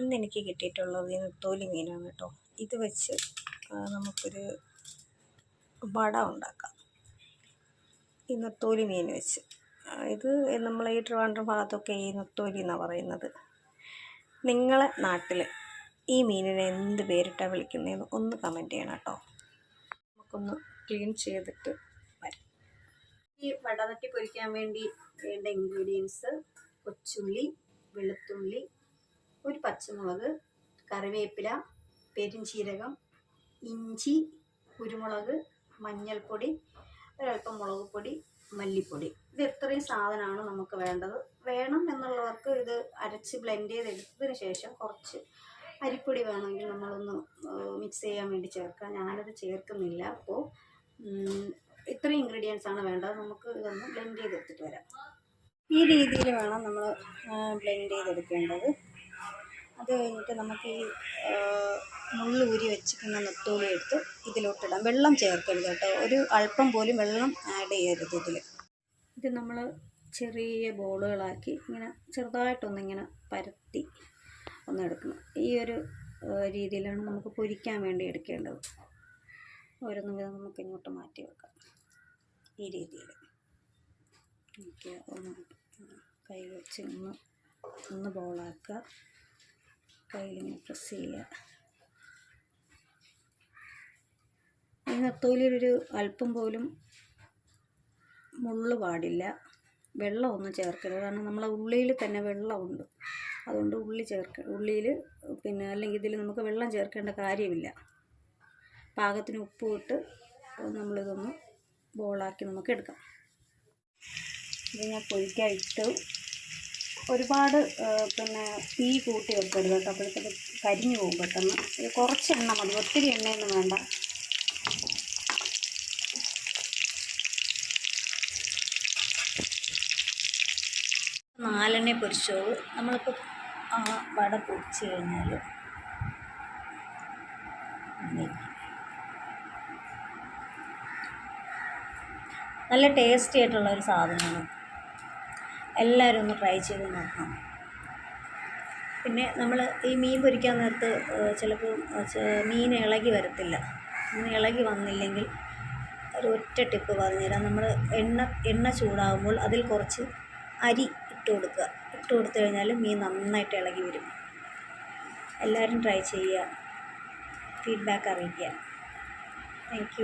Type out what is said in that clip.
ഇന്ന് എനിക്ക് കിട്ടിയിട്ടുള്ളത് നെത്തോലി മീനാണ് കേട്ടോ. ഇത് വെച്ച് നമുക്കൊരു വട ഉണ്ടാക്കാം. ഈ നെത്തോലി മീൻ വെച്ച്. ഇത് നമ്മൾ ഈ ട്രിവാൻഡ്രം ഭാഗത്തൊക്കെ ഈ നെത്തോലി എന്നാണ് പറയുന്നത്. നിങ്ങളെ നാട്ടിൽ ഈ മീനിനെ എന്ത് പേരിട്ടാണ് വിളിക്കുന്നതെന്ന് ഒന്ന് കമന്റ് ചെയ്യണം കേട്ടോ. നമുക്കൊന്ന് ക്ലീൻ ചെയ്തിട്ട് വരാം. ഈ വട പൊരിക്കാൻ വേണ്ടി വേണ്ട ഇൻഗ്രീഡിയൻസ് കൊച്ചുള്ളി വെളുത്തുള്ളി ഒരു പച്ചമുളക് കറിവേപ്പില പെരിഞ്ചീരകം ഇഞ്ചി കുരുമുളക് മഞ്ഞൾപ്പൊടി ഒരൽപ്പം മുളക് പൊടി മല്ലിപ്പൊടി. ഇത് ഇത്രയും സാധനമാണ് നമുക്ക് വേണ്ടത്. വേണം എന്നുള്ളവർക്ക് ഇത് അരച്ച് ബ്ലെൻഡ് ചെയ്തെടുത്തതിന് ശേഷം കുറച്ച് അരിപ്പൊടി വേണമെങ്കിൽ നമ്മളൊന്ന് മിക്സ് ചെയ്യാൻ വേണ്ടി ചേർക്കാം. ഞാനത് ചേർക്കുന്നില്ല. അപ്പോൾ ഇത്രയും ഇൻഗ്രീഡിയൻസ് ആണ് വേണ്ടത്. നമുക്ക് ഇതൊന്ന് ബ്ലെൻഡ് ചെയ്തെടുത്തിട്ട് വരാം. ഈ രീതിയിൽ വേണം നമ്മൾ ബ്ലെൻഡ് ചെയ്തെടുക്കേണ്ടത്. അത് കഴിഞ്ഞിട്ട് നമുക്ക് ഈ മുള്ളൂരി വെച്ചിരിക്കുന്ന നെത്തോലി എടുത്ത് ഇതിലോട്ടിടാം. വെള്ളം ചേർക്കരുത് കേട്ടോ. ഒരു അല്പം പോലും വെള്ളം ആഡ് ചെയ്യരുത് ഇതിൽ ഇത് നമ്മൾ ചെറിയ ബോളുകളാക്കി ഇങ്ങനെ ചെറുതായിട്ടൊന്നിങ്ങനെ പരത്തി ഒന്ന് എടുക്കണം ഈ ഒരു രീതിയിലാണ് നമുക്ക് പൊരിക്കാൻ വേണ്ടി എടുക്കേണ്ടത്. ഓരോന്നും വിധം നമുക്ക് ഇങ്ങോട്ട് മാറ്റി വെക്കാം. ഈ രീതിയിൽ ഓക്കെ ഒന്ന് കൈ വെച്ച് ഒന്ന് ഒന്ന് ബോളാക്കുക. കയ്യിലിങ്ങനെ പ്രസ് ചെയ്യുക. ഈ നത്തോലിയിലൊരു അല്പം പോലും മുള്ള് പാടില്ല. വെള്ളമൊന്നും ചേർക്കരുത്. കാരണം നമ്മളെ ഉള്ളിയിൽ തന്നെ വെള്ളമുണ്ട്. അതുകൊണ്ട് ഉള്ളി ചേർക്ക ഉള്ളിയിൽ പിന്നെ അല്ലെങ്കിൽ ഇതിൽ നമുക്ക് വെള്ളം ചേർക്കേണ്ട കാര്യമില്ല. പാകത്തിന് ഉപ്പ് ഇട്ട് നമ്മളിതൊന്ന് ബോളാക്കി നമുക്ക് എടുക്കാം. ഇത് ഞാൻ പൊരിക്കാൻ ഇട്ടു ഒരുപാട് പിന്നെ തീ കൂട്ടി വെക്കരുത് കേട്ടോ. അപ്പോഴത്തേക്ക് കരിഞ്ഞു പോകും പെട്ടെന്ന്. കുറച്ച് എണ്ണ മതി. ഒത്തിരി എണ്ണയൊന്നും വേണ്ട. നാലെണ്ണ പൊരിച്ചോളൂ. നമ്മളിപ്പോൾ ആ വട പൊരിച്ച് കഴിഞ്ഞാൽ നല്ല ടേസ്റ്റി ആയിട്ടുള്ള ഒരു സാധനമാണ്. എല്ലാവരും ഒന്ന് ട്രൈ ചെയ്ത് നോക്കണം. പിന്നെ നമ്മൾ ഈ മീൻ പൊരിക്കാൻ നേരത്ത് ചിലപ്പോൾ മീൻ ഇളകി വരത്തില്ല. അങ്ങനെ ഇളകി വന്നില്ലെങ്കിൽ ഒരു ഒറ്റ ടിപ്പ് പറഞ്ഞുതരാം. നമ്മൾ എണ്ണ എണ്ണ ചൂടാകുമ്പോൾ അതിൽ കുറച്ച് അരി ഇട്ട് കൊടുക്കുക. ഇട്ട് കൊടുത്തു കഴിഞ്ഞാൽ മീൻ നന്നായിട്ട് ഇളകി വരും. എല്ലാവരും ട്രൈ ചെയ്യുക. ഫീഡ്ബാക്ക് അറിയിക്കുക. താങ്ക്